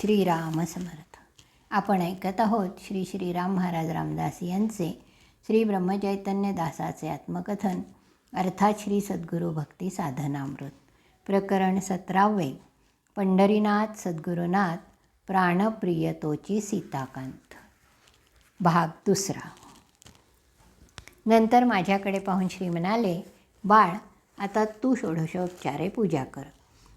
श्रीराम समर्थ आपण ऐकत आहोत श्री श्रीराम महाराज रामदास यांचे श्री ब्रह्मचैतन्य दासाचे आत्मकथन. अर्थात श्री सद्गुरू भक्ती साधनामृत. प्रकरण सतरावे. पंढरीनाथ सद्गुरुनाथ प्राणप्रियतोची सीताकांत. भाग दुसरा. नंतर माझ्याकडे पाहून श्री म्हणाले बाळ आता तू षोडशोपचारे पूजा कर.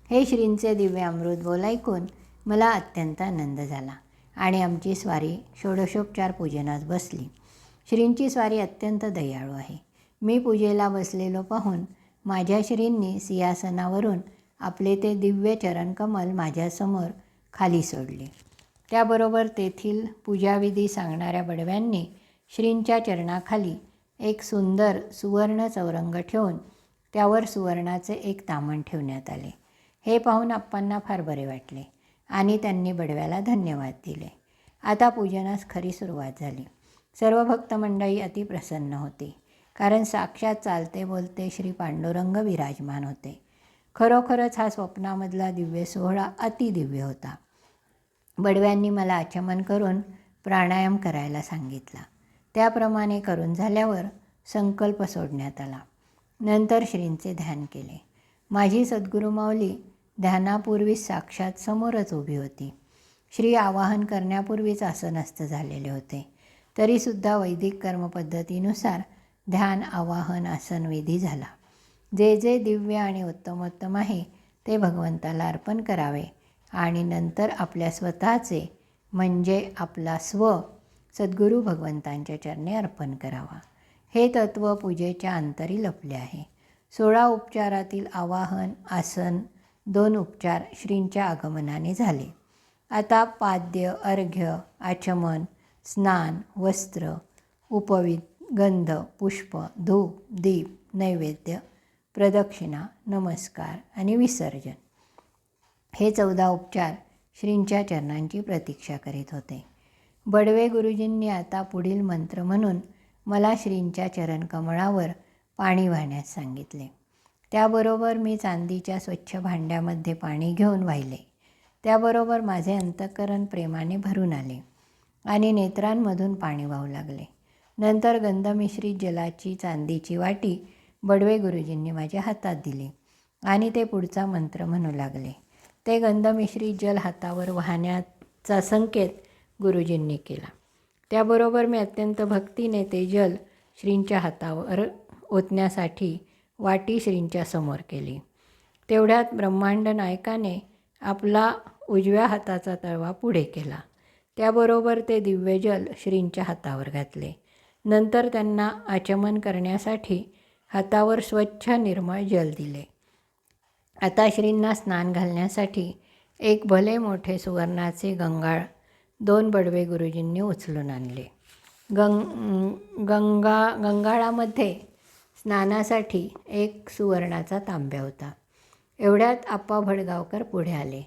हे श्रींचे दिव्य अमृत बोल ऐकून मला अत्यंत आनंद झाला आणि आमची स्वारी षोडशोपचार पूजनास बसली. श्रींची स्वारी अत्यंत दयाळू आहे. मी पूजेला बसलेलो पाहून माझ्या श्रींनी सिंहासनावरून आपले ते दिव्य चरणकमल माझ्यासमोर खाली सोडले. त्याबरोबर तेथील पूजाविधी सांगणाऱ्या बडव्यांनी श्रींच्या चरणाखाली एक सुंदर सुवर्ण चौरंग ठेवून त्यावर सुवर्णाचे एक तामण ठेवण्यात आले. हे पाहून आप्पांना फार बरे वाटले. आणि त्यांनी बडव्याला धन्यवाद दिले. आता पूजनास खरी सुरुवात झाली. सर्व भक्त मंडळी अतिप्रसन्न होती. कारण साक्षात चालते बोलते श्री पांडुरंग विराजमान होते. खरोखरच हा स्वप्नामधला दिव्य सोहळा अतिदिव्य होता. बडव्यांनी मला आचमन करून प्राणायाम करायला सांगितला. त्याप्रमाणे करून झाल्यावर संकल्प सोडण्यात आला. नंतर श्रींचे ध्यान केले. माझी सद्गुरू माऊली ध्यानापूर्वी साक्षात समोरच उभी होती. श्री आवाहन करण्यापूर्वीच आसनस्थ झालेले होते. तरीसुद्धा वैदिक कर्मपद्धतीनुसार ध्यान आवाहन आसन विधी झाला. जे जे दिव्य आणि उत्तमोत्तम आहे ते भगवंताला अर्पण करावे आणि नंतर आपल्या स्वतःचे म्हणजे आपला स्व सद्गुरू भगवंतांच्या चरणी अर्पण करावा. हे तत्त्व पूजेच्या अंतरी लपले आहे. सोळा उपचारातील आवाहन आसन दोन उपचार श्रींच्या आगमनाने झाले. आता पाद्य अर्घ्य आचमन स्नान वस्त्र उपवित गंध पुष्प धूप दीप नैवेद्य प्रदक्षिणा नमस्कार आणि विसर्जन. हे चौदा उपचार श्रींच्या चरणांची प्रतीक्षा करीत होते. बडवे गुरुजींनी आता पुढील मंत्र म्हणून मला श्रींच्या चरणकमळावर पाणी वाहण्यास सांगितले. त्याबरोबर मी चांदीच्या स्वच्छ भांड्यामध्ये पाणी घेऊन वाहिले. त्याबरोबर माझे अंतःकरण प्रेमाने भरून आले आणि नेत्रांमधून पाणी वाहू लागले. नंतर गंधमिश्रित जलाची चांदीची वाटी बडवे गुरुजींनी माझ्या हातात दिली आणि ते पुढचा मंत्र म्हणू लागले. ते गंधमिश्रित जल हातावर वाहण्याचा संकेत गुरुजींनी केला. त्याबरोबर मी अत्यंत भक्तीने ते जल श्रींच्या हातावर ओतण्यासाठी वाटी श्रींच्या समोर केली. तेवढ्यात ब्रह्मांड नायकाने आपला उजव्या हाताचा तळवा पुढे केला. त्याबरोबर ते दिव्यजल श्रींच्या हातावर घातले. नंतर त्यांना आचमन करण्यासाठी हातावर स्वच्छ निर्मळ जल दिले. आता श्रींना स्नान घालण्यासाठी एक भले मोठे सुवर्णाचे गंगाळ दोन बडवे गुरुजींनी उचलून आणले. गंग गंगा गंगाळामध्ये स्नानासाठी एक सुवर्णाचा तांब्या होता. एवढ्यात आप्पा भडगावकर पुढे आले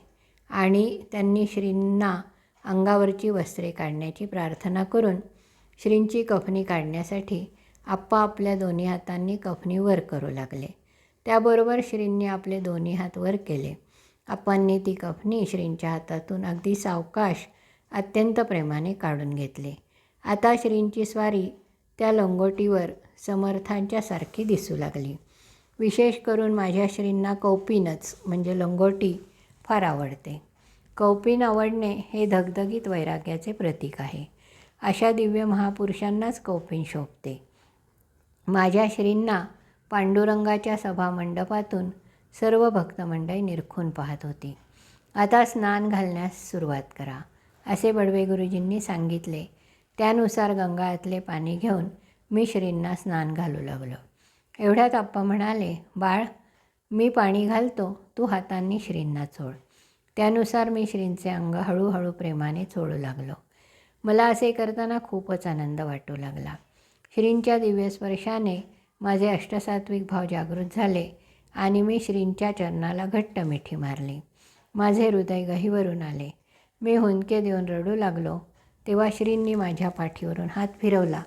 आणि त्यांनी श्रींना अंगावरची वस्त्रे काढण्याची प्रार्थना करून श्रींची कफनी काढण्यासाठी आप्पा आपल्या दोन्ही हातांनी कफनी वर करू लागले. त्याबरोबर श्रींनी आपले दोन्ही हात वर केले. आप्पांनी ती कफनी श्रींच्या हातातून अगदी सावकाश अत्यंत प्रेमाने काढून घेतले. आता श्रींची स्वारी त्या लंगोटीवर समर्थांच्या सारखी दिसू लागली. विशेष करून माझ्या श्रींना कौपिनच म्हणजे लंगोटी फार आवडते. कौपिन आवडणे हे धगधगीत वैराग्याचे प्रतीक आहे. अशा दिव्य महापुरुषांनाच कौपिन शोभते. माझ्या श्रींना पांडुरंगाच्या सभामंडपातून सर्व भक्तमंडळी निरखून पाहत होती. आता स्नान घालण्यास सुरुवात करा असे बडवे गुरुजींनी सांगितले. त्यानुसार गंगाळातले पाणी घेऊन मी श्रींना स्नान घालू लागलो. एवढ्यात आप्पा म्हणाले बाळ मी पाणी घालतो तू हातांनी श्रींना चोळ. त्यानुसार मी श्रींचे अंग हळूहळू प्रेमाने चोळू लागलो. मला असे करताना खूपच आनंद वाटू लागला. श्रींच्या दिव्यस्पर्शाने माझे अष्टसात्विक भाव जागृत झाले आणि मी श्रींच्या चरणाला घट्ट मिठी मारली. माझे हृदय गहीवरून आले. मी हुंदके देऊन रडू लागलो तेव्हा श्रींनी माझ्या पाठीवरून हात फिरवला.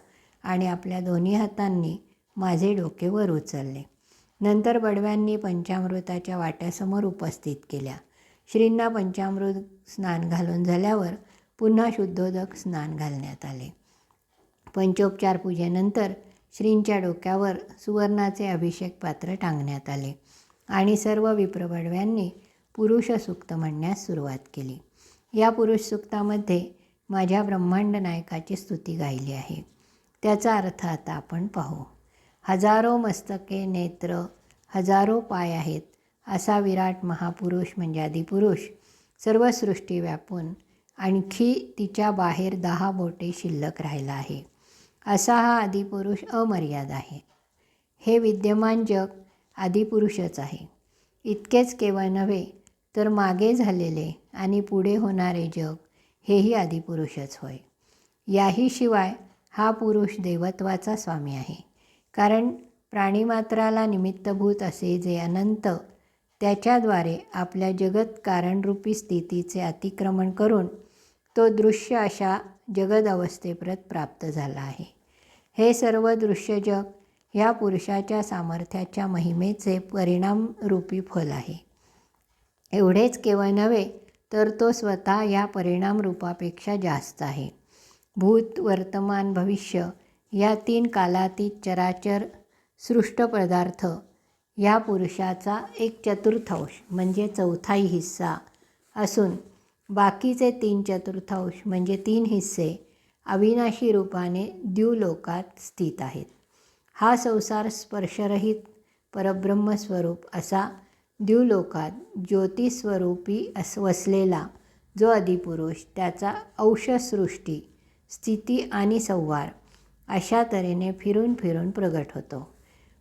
आणि आपल्या दोन्ही हातांनी माझे डोके वर उचलले. नंतर बडव्यांनी पंचामृताच्या वाट्यासमोर उपस्थित केल्या. श्रींना पंचामृत स्नान घालून झाल्यावर पुन्हा शुद्धोदक स्नान घालण्यात आले. पंचोपचार पूजेनंतर श्रींच्या डोक्यावर सुवर्णाचे अभिषेक पात्र टांगण्यात आले आणि सर्व विप्रबडव्यांनी पुरुष सूक्त म्हणण्यास सुरुवात केली. या पुरुषसूक्तामध्ये माझ्या ब्रह्मांड नायकाची स्तुती गायली आहे. त्याचा अर्थ आता आपण पाहू. हजारो मस्तके नेत्र हजारो पाय आहेत असा विराट महापुरुष म्हणजे आदिपुरुष सर्व सृष्टी व्यापून आणखी तिच्या बाहेर दहा बोटे शिल्लक राहिला आहे. असा हा आदिपुरुष अमर्याद आहे. हे विद्यमान जग आदिपुरुषच आहे. इतकेच केवळ नव्हे तर मागे झालेले आणि पुढे होणारे जग हेही आदिपुरुषच होय. याहीशिवाय हा पुरुष देवत्वाचा स्वामी आहे. कारण प्राणीमात्राला निमित्तभूत असे जे अनंत त्याच्याद्वारे आपल्या जगत कारणरूपी स्थितीचे अतिक्रमण करून तो दृश्य अशा जगद अवस्थेप्रत प्राप्त झाला आहे. हे सर्व दृश्य जग ह्या पुरुषाच्या सामर्थ्याच्या महिमेचे परिणामरूपी फल आहे. एवढेच केवळ नव्हे तर तो स्वतः या परिणामरूपापेक्षा जास्त आहे. भूत वर्तमान भविष्य या तीन कालातीत चराचर सृष्ट पदार्थ या पुरुषाचा एक चतुर्थांश म्हणजे चौथाई हिस्सा असून बाकीचे तीन चतुर्थांश म्हणजे तीन हिस्से अविनाशी रूपाने द्यूलोकात स्थित आहेत. हा संसार स्पर्शरहित परब्रह्मस्वरूप असा द्यूलोकात ज्योतिस्वरूपी अस वसलेला जो आदिपुरुष त्याचा अंशसृष्टी स्थिती आणि संवार अशा तऱ्हेने फिरून फिरून प्रगट होतो.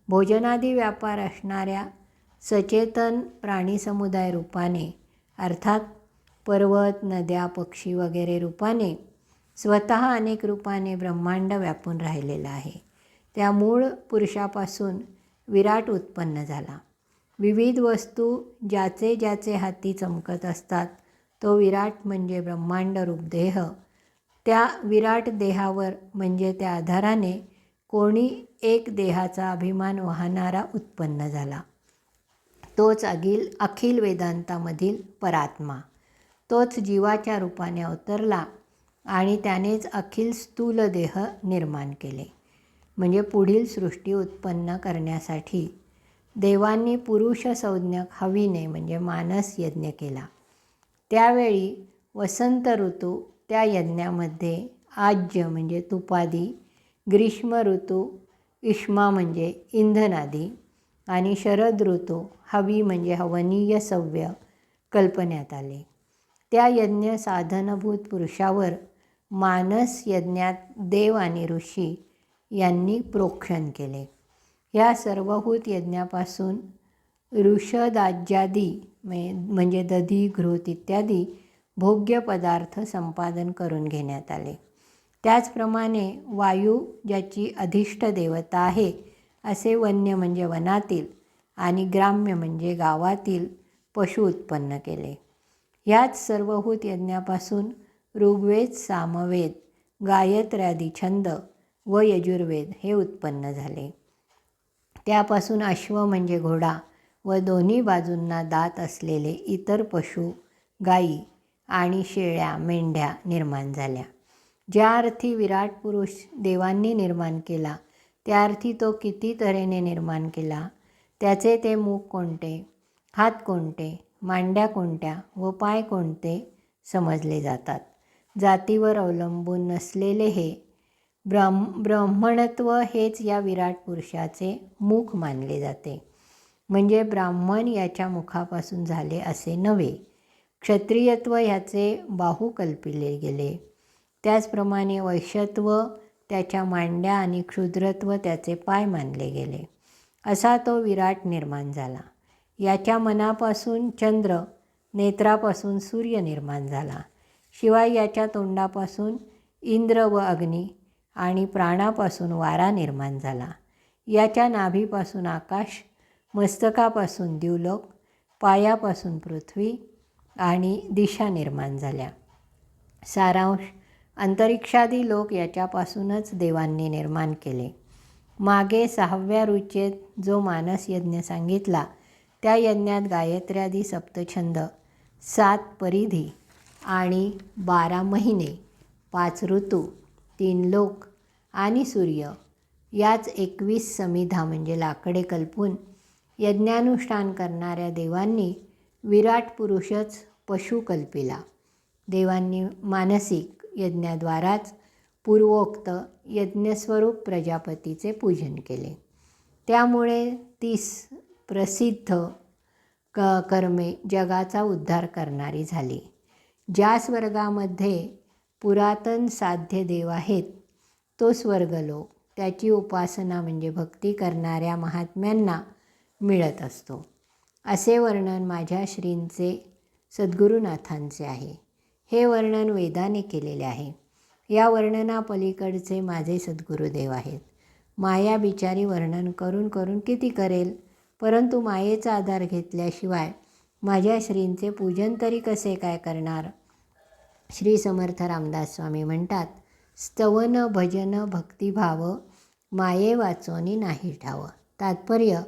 भोजनादी व्यापार असणाऱ्या सचेतन प्राणीसमुदाय रूपाने अर्थात पर्वत नद्या पक्षी वगैरे रूपाने स्वतः अनेक रूपाने ब्रह्मांड व्यापून राहिलेला आहे. त्या मूळ पुरुषापासून विराट उत्पन्न झाला. विविध वस्तू ज्याचे ज्याचे हाती चमकत असतात तो विराट म्हणजे ब्रह्मांड रूप देह त्या विराट देहावर म्हणजे त्या आधाराने कोणी एक देहाचा अभिमान वाहणारा उत्पन्न झाला. तोच अखिल अखिल वेदांतामधील परात्मा. तोच जीवाच्या रूपाने अवतरला आणि त्यानेच अखिल स्थूल देह निर्माण केले. म्हणजे पुढील सृष्टी उत्पन्न करण्यासाठी देवांनी पुरुष संज्ञक हवीने म्हणजे मानस यज्ञ केला. त्यावेळी वसंत ऋतू त्या यज्ञामध्ये आज्य म्हणजे तुपादी ग्रीष्म ऋतू इष्मा म्हणजे इंधनादी आणि शरद ऋतू हवी म्हणजे हवनीय सव्य कल्पण्यात आले. त्या यज्ञ साधनभूत पुरुषावर मानस यज्ञात देव आणि ऋषी यांनी प्रोक्षण केले. या सर्वभूत यज्ञापासून ऋषदाज्यादी म्हणजे दधी घृत इत्यादी भोग्य पदार्थ संपादन करून घेण्यात आले. त्याचप्रमाणे वायू ज्याची अधिष्ठ देवता आहे असे वन्य म्हणजे वनातील आणि ग्राम्य म्हणजे गावातील पशु उत्पन्न केले. ह्याच सर्वभूत यज्ञापासून ऋग्वेद सामवेद गायत्र्यादी छंद व यजुर्वेद हे उत्पन्न झाले. त्यापासून अश्व म्हणजे घोडा व दोन्ही बाजूंना दात असलेले इतर पशु गायी आणि शेळ्या मेंढ्या निर्माण झाल्या. ज्या अर्थी विराट पुरुष देवांनी निर्माण केला त्या अर्थी तो किती तऱ्हेने निर्माण केला त्याचे ते मुख कोणते हात कोणते मांड्या कोणत्या व पाय कोणते समजले जातात. जातीवर अवलंबून नसलेले हे ब्राह्म ब्राह्मणत्व हेच या विराट पुरुषाचे मुख मानले जाते. म्हणजे ब्राह्मण याच्या मुखापासून झाले असे नव्हे. क्षत्रियत्व ह्याचे बाहू कल्पिले गेले. त्याचप्रमाणे वैश्यत्व त्याच्या मांड्या आणि क्षुद्रत्व त्याचे पाय मानले गेले. असा तो विराट निर्माण झाला. याच्या मनापासून चंद्र नेत्रापासून सूर्य निर्माण झाला. शिवाय याच्या तोंडापासून इंद्र व अग्नी आणि प्राणापासून वारा निर्माण झाला. याच्या नाभीपासून आकाश मस्तकापासून द्युलोक पायापासून पृथ्वी आणि दिशा निर्माण झाल्या. सारांश अंतरिक्षादी लोक याच्यापासूनच देवांनी निर्माण केले. मागे सहाव्या रुचेत जो मानस यज्ञ सांगितला त्या यज्ञात गायत्र्यादी सप्तछंद सात परिधी आणि बारा महिने पाच ऋतू तीन लोक आणि सूर्य याच एकवीस समिधा म्हणजे लाकडे कल्पून यज्ञानुष्ठान करणाऱ्या देवांनी विराट पुरुषच पशुकल्पिला. देवांनी मानसिक यज्ञाद्वाराच पूर्वोक्त यज्ञस्वरूप प्रजापतीचे पूजन केले. त्यामुळे तीस प्रसिद्ध क कर्मे जगाचा उद्धार करणारी झाली. ज्या स्वर्गामध्ये पुरातन साध्य देव आहेत तो स्वर्गलोक त्याची उपासना म्हणजे भक्ती करणाऱ्या महात्म्यांना मिळत असतो. असे वर्णन माझ्या श्रींचे सद्गुरुनाथांचे आहे. हे वर्णन वेदाने केलेले आहे. या वर्णनापलीकडचे माझे सद्गुरुदेव आहेत. माया बिचारी वर्णन करून करून किती करेल? परंतु मायेचा आधार घेतल्याशिवाय माझ्या श्रींचे पूजन तरी कसे काय करणार? श्री समर्थ रामदास स्वामी म्हणतात स्तवन भजन भक्तिभाव माये वाचोनी नाही ठावं. तात्पर्य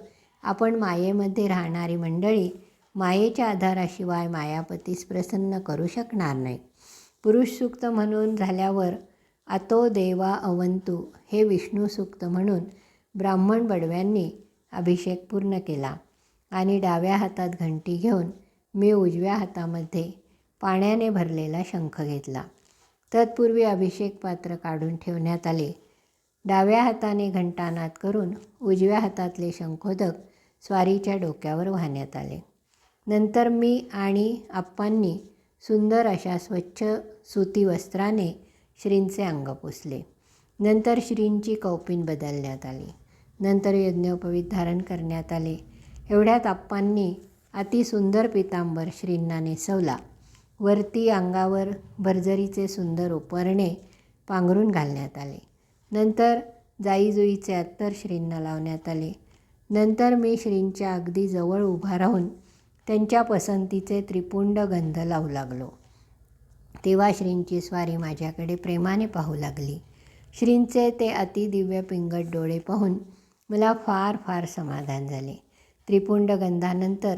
आपण मायेमध्ये राहणारी मंडळी मायेच्या आधाराशिवाय मायापतीस प्रसन्न करू शकणार नाही. पुरुष सूक्त म्हणून झाल्यावर अतो देवा अवंतू हे विष्णू सूक्त म्हणून ब्राह्मण बडव्यांनी अभिषेक पूर्ण केला आणि डाव्या हातात घंटी घेऊन मी उजव्या हातामध्ये पाण्याने भरलेला शंख घेतला. तत्पूर्वी अभिषेक पात्र काढून ठेवण्यात आले. डाव्या हाताने घंटानाद करून उजव्या हातातले शंखोदक स्वारीच्या डोक्यावर वाहण्यात आले. नंतर मी आणि आप्पांनी सुंदर अशा स्वच्छ सुती वस्त्राने श्रींचे अंग पुसले. नंतर श्रींची कौपिन बदलण्यात आली. नंतर यज्ञोपवीत धारण करण्यात आले. एवढ्यात आप्पांनी अतिसुंदर पितांबर श्रींना नेसवला. वरती अंगावर भरजरीचे सुंदर उपरणे पांघरून घालण्यात आले. नंतर जाईजुईचे अत्तर श्रींना लावण्यात आले. नंतर मी श्रींच्या अगदी जवळ उभा राहून त्यांच्या पसंतीचे त्रिपुंड गंध लावू लागलो. तेव्हा श्रींची स्वारी माझ्याकडे प्रेमाने पाहू लागली. श्रींचे ते अतिदिव्य पिंगट डोळे पाहून मला फार फार समाधान झाले. त्रिपुंड गंधानंतर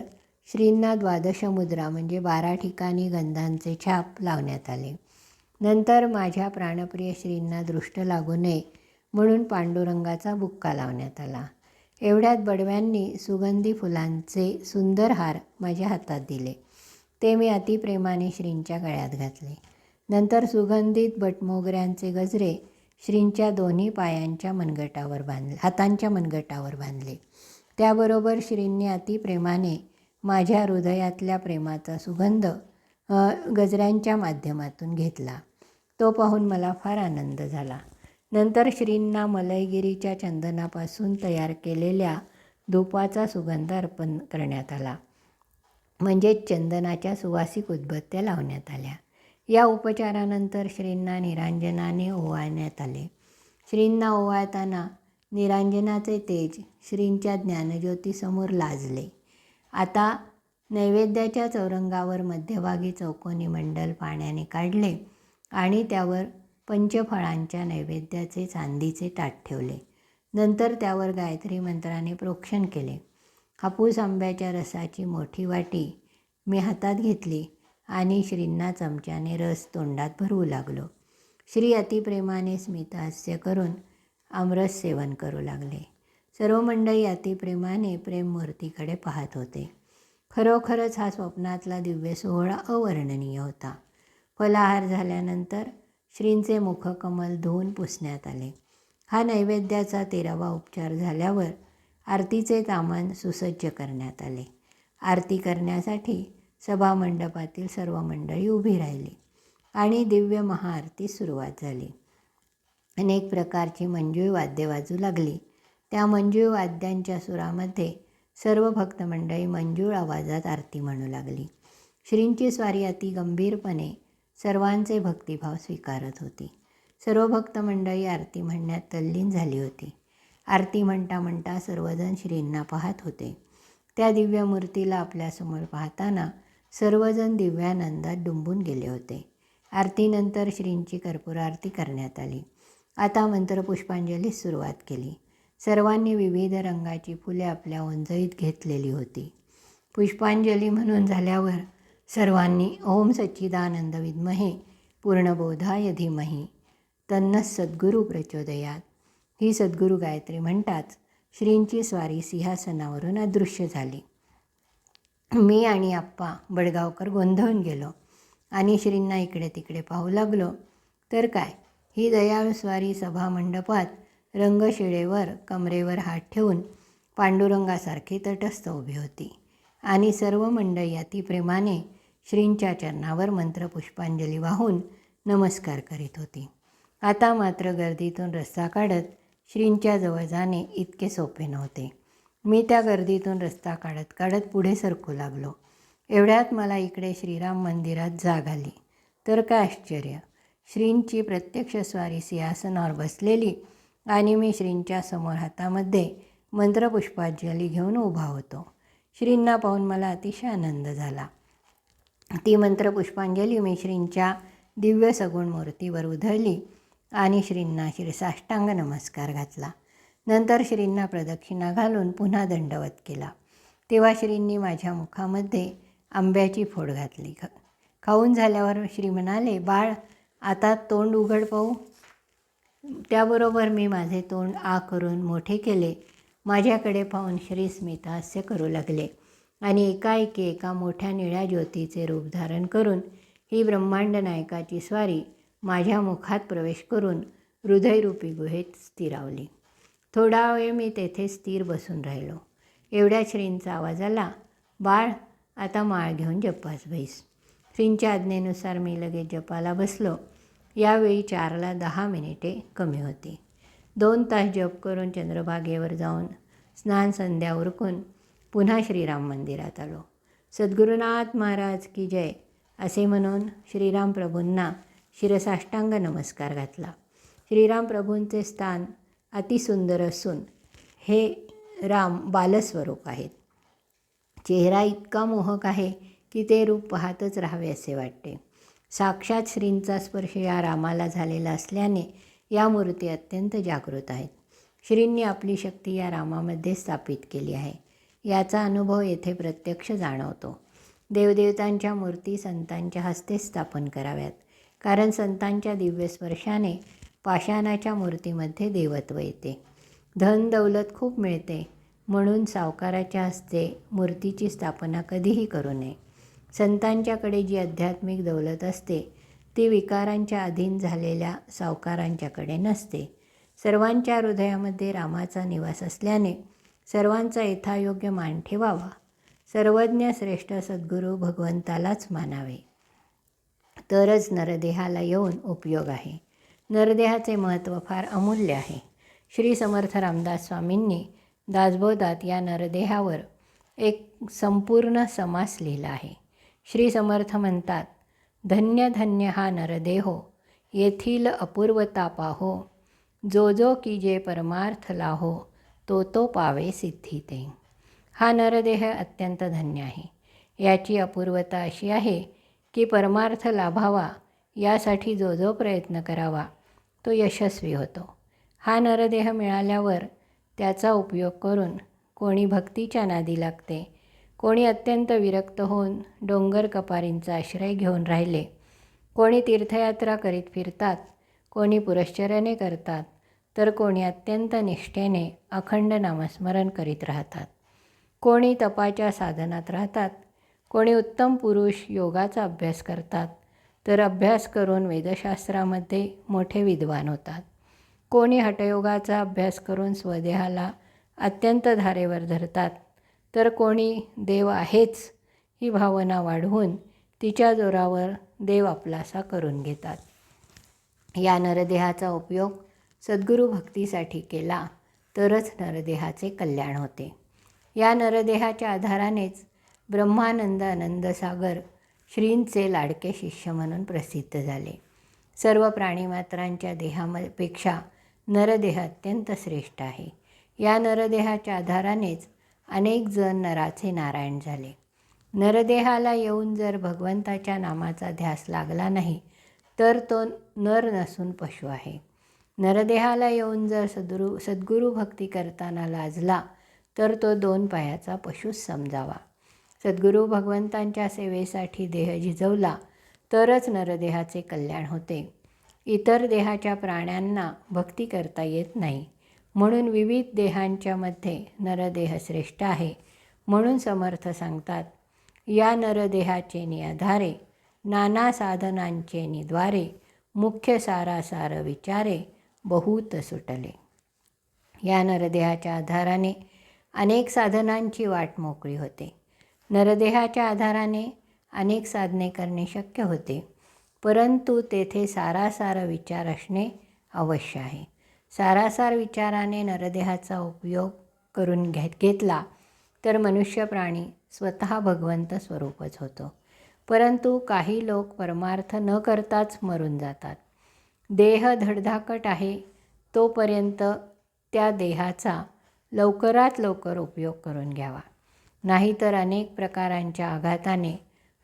श्रींना द्वादश मुद्रा म्हणजे बारा ठिकाणी गंधांचे छाप लावण्यात आले. नंतर माझ्या प्राणप्रिय श्रींना दृष्ट लागू नये म्हणून पांडुरंगाचा बुक्का लावण्यात आला. एवढ्यात बडव्यांनी सुगंधी फुलांचे सुंदर हार माझ्या हातात दिले. ते मी अतिप्रेमाने श्रींच्या गळ्यात घातले. नंतर सुगंधित बटमोगऱ्यांचे गजरे श्रींच्या दोन्ही पायांच्या मनगटावर बांधले हातांच्या मनगटावर बांधले. त्याबरोबर श्रींनी अतिप्रेमाने माझ्या हृदयातल्या प्रेमाचा सुगंध गजऱ्यांच्या माध्यमातून घेतला. तो पाहून मला फार आनंद झाला. नंतर श्रींना मलयगिरीच्या चंदनापासून तयार केलेल्या धूपाचा सुगंध अर्पण करण्यात आला. म्हणजेच चंदनाच्या सुवासिक उद्बत्त्या लावण्यात आल्या. या उपचारानंतर श्रींना निरांजनाने ओवाळण्यात आले. श्रींना ओवाळताना निरांजनाचे तेज श्रींच्या ज्ञानज्योतीसमोर लाजले. आता नैवेद्याच्या चौरंगावर मध्यभागी चौकोनी मंडल पाण्याने काढले आणि त्यावर पंचफळांच्या नैवेद्याचे चांदीचे ताट ठेवले. नंतर त्यावर गायत्री मंत्राने प्रोक्षण केले. हापूस आंब्याच्या रसाची मोठी वाटी मी हातात घेतली आणि श्रींना चमच्याने रस तोंडात भरवू लागलो. श्री अतिप्रेमाने स्मितहास्य करून आमरस सेवन करू लागले. सर्व मंडळी अतिप्रेमाने प्रेममूर्तीकडे पाहत होते. खरोखरच हा स्वप्नातला दिव्य सोहळा अवर्णनीय होता. फलाहार झाल्यानंतर श्रींचे मुखकमल धुवून पुसण्यात आले. हा नैवेद्याचा तेरावा उपचार झाल्यावर आरतीचे तामान सुसज्ज करण्यात आले. आरती करण्यासाठी सभामंडपातील सर्व मंडळी उभी राहिली आणि दिव्य महाआरती सुरुवात झाली. अनेक प्रकारची मंजूळ वाद्ये वाजू लागली. त्या मंजुळी वाद्यांच्या सुरामध्ये सर्व भक्तमंडळी मंजूळ आवाजात आरती म्हणू लागली. श्रींची स्वारी अति गंभीरपणे सर्वांचे भक्तिभाव स्वीकारत होती. सर्व भक्त मंडळी आरती म्हणण्यात तल्लीन झाली होती. आरती म्हणता म्हणता सर्वजण श्रींना पाहत होते. त्या दिव्य मूर्तीला आपल्यासमोर पाहताना सर्वजण दिव्यानंदात डुंबून गेले होते. आरतीनंतर श्रींची कर्पूर आरती करण्यात आली. आता मंत्रपुष्पांजलीस सुरुवात केली. सर्वांनी विविध रंगाची फुले आपल्या ओंजळीत घेतलेली होती. पुष्पांजली म्हणून झाल्यावर सर्वांनी ओम सच्चिदानंद विद्महे पूर्णबोधाय धीमही तन्न सद्गुरू प्रचोदयात. ही सद्गुरू गायत्री म्हणताच श्रींची स्वारी सिंहासनावरून अदृश्य झाली. मी आणि आप्पा बडगावकर गोंधळून गेलो आणि श्रींना इकडे तिकडे पाहू लागलो. तर काय ही दयाळ स्वारी सभामंडपात रंगशिळेवर कमरेवर हात ठेवून पांडुरंगासारखी तटस्थ उभी होती आणि सर्व मंडळी अतिप्रेमाने श्रींच्या चरणावर मंत्रपुष्पांजली वाहून नमस्कार करीत होती. आता मात्र गर्दीतून रस्ता काढत श्रींच्या जवळ जाणे इतके सोपे नव्हते. मी त्या गर्दीतून रस्ता काढत काढत पुढे सरकू लागलो. एवढ्यात मला इकडे श्रीराम मंदिरात जाग आली. तर काय आश्चर्य! श्रींची प्रत्यक्ष स्वारी सिंहासनावर बसलेली आणि मी श्रींच्या समोर हातामध्ये मंत्रपुष्पांजली घेऊन उभा होतो. श्रींना पाहून मला अतिशय आनंद झाला. ती मंत्रपुष्पांजली मी श्रींच्या दिव्य सगुण मूर्तीवर उधळली आणि श्रींना श्री साष्टांग नमस्कार घातला. नंतर श्रींना प्रदक्षिणा घालून पुन्हा दंडवत केला. तेव्हा श्रींनी माझ्या मुखामध्ये आंब्याची फोड घातली. ख खाऊन झाल्यावर श्री म्हणाले बाळ आता तोंड उघड पाहू. त्याबरोबर मी माझे तोंड आ करून मोठे केले. माझ्याकडे पाहून श्री स्मितहास्य करू लागले. आणि एकाएकी एका मोठ्या निळ्या ज्योतीचे रूप धारण करून ही ब्रह्मांड नायकाची स्वारी माझ्या मुखात प्रवेश करून हृदयरूपी गुहेत स्थिरावली. थोडा वेळ मी तेथे स्थिर बसून राहिलो. एवढ्या श्रींचा आवाज आला बाळ आता माळ घेऊन जपास बैस. श्रींच्या आज्ञेनुसार मी लगेच जपाला बसलो. यावेळी चारला दहा मिनिटे कमी होती. दोन तास जप करून चंद्रभागेवर जाऊन स्नान संध्या उरकून पुन्हा श्रीराम मंदिरात आलो. सद्गुरुनाथ महाराज की जय असे म्हणून श्रीराम प्रभूंना शिरसाष्टांग नमस्कार घातला. श्रीराम प्रभूंचे स्थान अतिसुंदर असून हे राम बालस्वरूप आहेत. चेहरा इतका मोहक आहे की ते रूप पाहतच राहावे असे वाटते. साक्षात श्रींचा स्पर्श या रामाला झालेला असल्याने या मूर्ती अत्यंत जागृत आहेत. श्रींनी आपली शक्ती या रामामध्ये स्थापित केली आहे. याचा अनुभव येथे प्रत्यक्ष जाणवतो. देवदेवतांच्या मूर्ती संतांच्या हस्ते स्थापन कराव्यात. कारण संतांच्या दिव्य स्पर्शाने पाषाणाच्या मूर्तीमध्ये देवत्व येते. धन दौलत खूप मिळते. म्हणून सावकाराच्या हस्ते मूर्तीची स्थापना कधीही करू नये. संतांच्याकडे जी आध्यात्मिक दौलत असते ती विकारांच्या अधीन झालेल्या सावकारांच्याकडे नसते. सर्वांच्या हृदयामध्ये रामाचा निवास असल्याने सर्वांचा यथायोग्य मान ठेवावा. सर्वज्ञ श्रेष्ठ सद्गुरू भगवंतालाच मानावे. तरच नरदेहाला येऊन उपयोग आहे. नरदेहाचे महत्त्व फार अमूल्य आहे. श्री समर्थ रामदास स्वामींनी दासबोधात या नरदेहावर एक संपूर्ण समास लिहिला आहे. श्री समर्थ म्हणतात धन्य धन्य हा नरदेहो येथील अपूर्वता पाहो जो जो की जे परमार्थ लाहो तो तो पावे सिद्धी ते. हा नरदेह अत्यंत धन्य आहे. याची अपूर्वता अशी आहे की परमार्थ लाभावा यासाठी जो जो प्रयत्न करावा तो यशस्वी होतो. हा नरदेह मिळाल्यावर त्याचा उपयोग करून कोणी भक्तीच्या नादी लागते कोणी अत्यंत विरक्त होऊन डोंगर कपारींचा आश्रय घेऊन राहिले कोणी तीर्थयात्रा करीत फिरतात कोणी पुरश्चर्याने करतात तर कोणी अत्यंत निष्ठेने अखंड नामस्मरण करीत राहतात. कोणी तपाच्या साधनात राहतात. कोणी उत्तम पुरुष योगाचा अभ्यास करतात. तर अभ्यास करून वेदशास्त्रामध्ये मोठे विद्वान होतात. कोणी हठयोगाचा अभ्यास करून स्वदेहाला अत्यंत धारेवर धरतात. तर कोणी देव आहेच ही भावना वाढवून तिच्या जोरावर देव आपलासा करून घेतात. या नरदेहाचा उपयोग सद्गुरू भक्तीसाठी केला तरच नरदेहाचे कल्याण होते. या नरदेहाच्या आधारानेच ब्रह्मानंद आनंदसागर श्रींचे लाडके शिष्य म्हणून प्रसिद्ध झाले. सर्व प्राणीमात्रांच्या देहापेक्षा नरदेह अत्यंत श्रेष्ठ आहे. या नरदेहाच्या आधारानेच अनेक जण नराचे नारायण झाले. नरदेहाला येऊन जर भगवंताच्या नामाचा ध्यास लागला नाही तर तो नर नसून पशु आहे. नरदेहाला येऊन जर सद्गुरू सद्गुरू भक्ती करताना लाजला तर तो दोन पायाचा पशुच समजावा. सद्गुरू भगवंतांच्या सेवेसाठी देह झिजवला तरच नरदेहाचे कल्याण होते. इतर देहाच्या प्राण्यांना भक्ती करता येत नाही. म्हणून विविध देहांच्या मध्ये नरदेह श्रेष्ठ आहे. म्हणून समर्थ सांगतात या नरदेहाचे निआधारे नाना साधनांचे निद्वारे मुख्य सारासार विचारे बहुत सुटले. या नरदेहाच्या आधाराने अनेक साधनांची वाट मोकळी होते. नरदेहाच्या आधाराने अनेक साधने करणे शक्य होते परंतु तेथे सारासार विचार असणे अवश्य आहे. सारासार विचाराने नरदेहाचा उपयोग करून घेत घेतला तर मनुष्य प्राणी स्वतः भगवंत स्वरूपच होतो. परंतु काही लोक परमार्थ न करताच मरून जातात. देह धडधाकट आहे तोपर्यंत त्या देहाचा लवकरात लवकर उपयोग करून घ्यावा. नाहीतर अनेक प्रकारांच्या आघाताने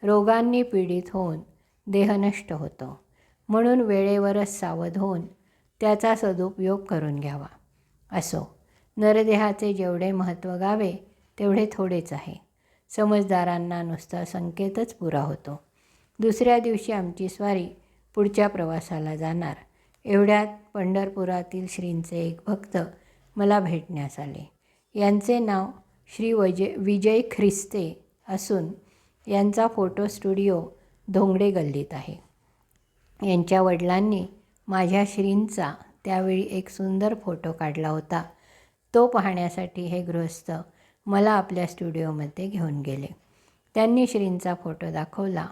रोगांनी पीडित होऊन देह नष्ट होतो. म्हणून वेळेवरच सावध होऊन त्याचा सदुपयोग करून घ्यावा. असो नरदेहाचे जेवढे महत्त्व गावे तेवढे थोडेच आहे. समजदारांना नुसता संकेतच पुरा होतो. दुसऱ्या दिवशी आमची स्वारी पुढच्या प्रवासाला जाणार. एवढ्यात पंढरपुरातील श्रींचे एक भक्त मला भेटण्यास आले. यांचे नाव श्री वजय विजय ख्रिस्ते असून यांचा फोटो स्टुडिओ धोंगडे गल्लीत आहे. यांच्या वडिलांनी माझ्या श्रींचा त्यावेळी एक सुंदर फोटो काढला होता. तो पाहण्यासाठी हे गृहस्थ मला आपल्या स्टुडिओमध्ये घेऊन गेले. त्यांनी श्रींचा फोटो दाखवला.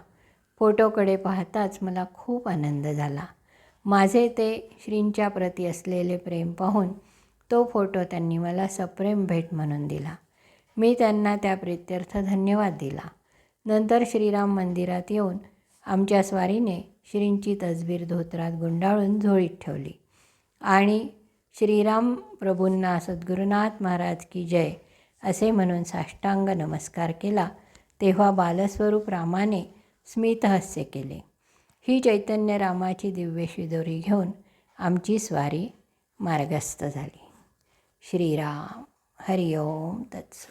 फोटोकडे पाहताच मला खूप आनंद झाला. माझे ते श्रींच्या प्रती असलेले प्रेम पाहून तो फोटो त्यांनी मला सप्रेम भेट म्हणून दिला. मी त्यांना त्या प्रित्यर्थ धन्यवाद दिला. नंतर श्रीराम मंदिरात येऊन आमच्या स्वारीने श्रींची तसबीर धोत्रात गुंडाळून झोळीत ठेवली. आणि श्रीराम प्रभूंना सद्गुरुनाथ महाराज की जय असे म्हणून साष्टांग नमस्कार केला तेव्हा बालस्वरूप रामाने स्मितहास्य केले. ही चैतन्य रामाची दिव्य दोरी घेऊन आमची स्वारी मार्गस्थ झाली. श्रीराम हरिओम तत्स